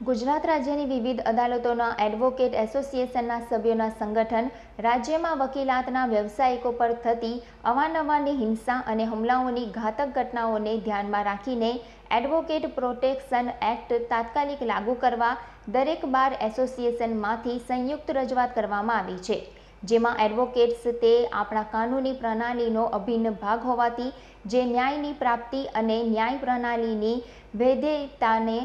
ગુજરાત રાજ્યની વિવિધ અદાલતોના એડવોકેટ એસોસિએશનના સભ્યોના સંગઠન રાજ્યમાં વકીલાતના વ્યવસાયિકો પર થતી અવારનવારની હિંસા અને હુમલાઓની ઘાતક ઘટનાઓને ધ્યાનમાં રાખીને એડવોકેટ પ્રોટેક્શન એક્ટ તાત્કાલિક લાગુ કરવા દરેક બાર એસોસિએશનમાંથી સંયુક્ત રજૂઆત કરવામાં આવી છે. જેમાં એડવોકેટ્સ તે આપણા કાનૂની પ્રણાલીનો અભિન્ન ભાગ હોવાથી જે ન્યાયની પ્રાપ્તિ અને ન્યાય પ્રણાલીની વૈધતાને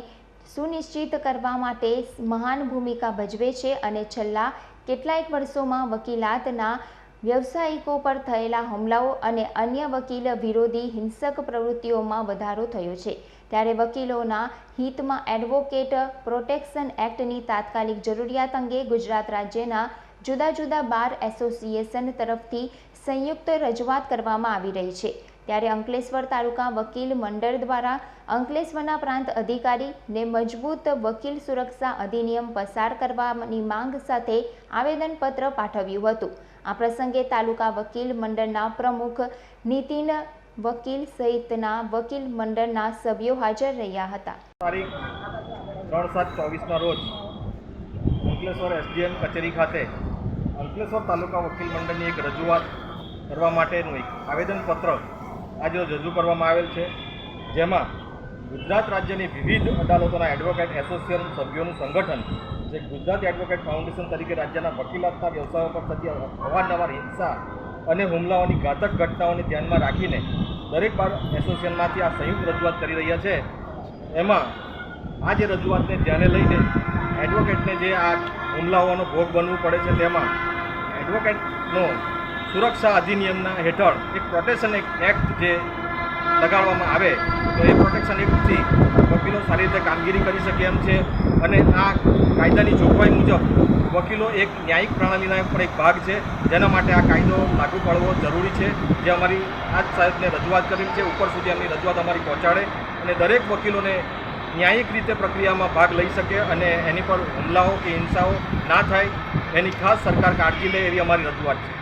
સુનિશ્ચિત કરવા માટે મહાન ભૂમિકા ભજવે છે અને છેલ્લા કેટલાય વર્ષોમાં વકીલાતના વ્યવસાયિકો પર થયેલા હુમલાઓ અને અન્ય વકીલ વિરોધી હિંસક પ્રવૃત્તિઓમાં વધારો થયો છે. ત્યારે વકીલોના હિતમાં એડવોકેટ પ્રોટેક્શન એક્ટની તાત્કાલિક જરૂરિયાત અંગે ગુજરાત રાજ્યના જુદા જુદા બાર એસોસિએશન તરફથી સંયુક્ત રજૂઆત કરવામાં આવી રહી છે. ત્યારે અંકલેશ્વર તાલુકા વકીલ મંડળ દ્વારા અંકલેશ્વરના પ્રાંત અધિકારીને મજબૂત વકીલ સુરક્ષા અધિનિયમ પસાર કરવાની માંગ સાથે આવેદનપત્ર પાઠવ્યું હતું. આ પ્રસંગે તાલુકા વકીલ મંડળના પ્રમુખ નીતિન વકીલ સહિતના વકીલ મંડળના સભ્યો હાજર રહ્યા હતા. અંકલેશ્વર તાલુકા વકીલ મંડળની એક રજૂઆત કરવા માટેનું એક આવેદનપત્ર આજે રજૂ કરવામાં આવેલ છે, જેમાં ગુજરાત રાજ્યની વિવિધ અદાલતોના એડવોકેટ એસોસિએશન સભ્યોનું સંગઠન, જે ગુજરાત એડવોકેટ ફાઉન્ડેશન તરીકે રાજ્યના વકીલાતના વ્યવસાયો પર થતી અવારનવાર હિંસા અને હુમલાઓની ઘાતક ઘટનાઓને ધ્યાનમાં રાખીને દરેક બાર એસોસિએશનમાંથી આ સંયુક્ત રજૂઆત કરી રહ્યા છે. એમાં આ જે રજૂઆતને ધ્યાને લઈને એડવોકેટને જે આ હુમલાઓનો ભોગ બનવું પડે છે, તેમાં એડવોકેટનો સુરક્ષા અધિનિયમના હેઠળ એક પ્રોટેક્શન એક્ટ જે લગાડવામાં આવે, તો એ પ્રોટેક્શન એક્ટથી વકીલો સારી રીતે કામગીરી કરી શકે એમ છે. અને આ કાયદાની જોગવાઈ મુજબ વકીલો એક ન્યાયિક પ્રણાલીના પણ એક ભાગ છે, જેના માટે આ કાયદો લાગુ પાડવો જરૂરી છે. જે અમારી આજ સાહેબને રજૂઆત કરેલી છે, ઉપર સુધી એમની રજૂઆત અમારી પહોંચાડે. અને દરેક વકીલોને ન્યાયિક રીતે પ્રક્રિયામાં ભાગ લઈ શકે અને એની પર હુમલાઓ કે હિંસાઓ ના થાય, એની ખાસ સરકાર કાળજી લે એવી અમારી રજૂઆત છે.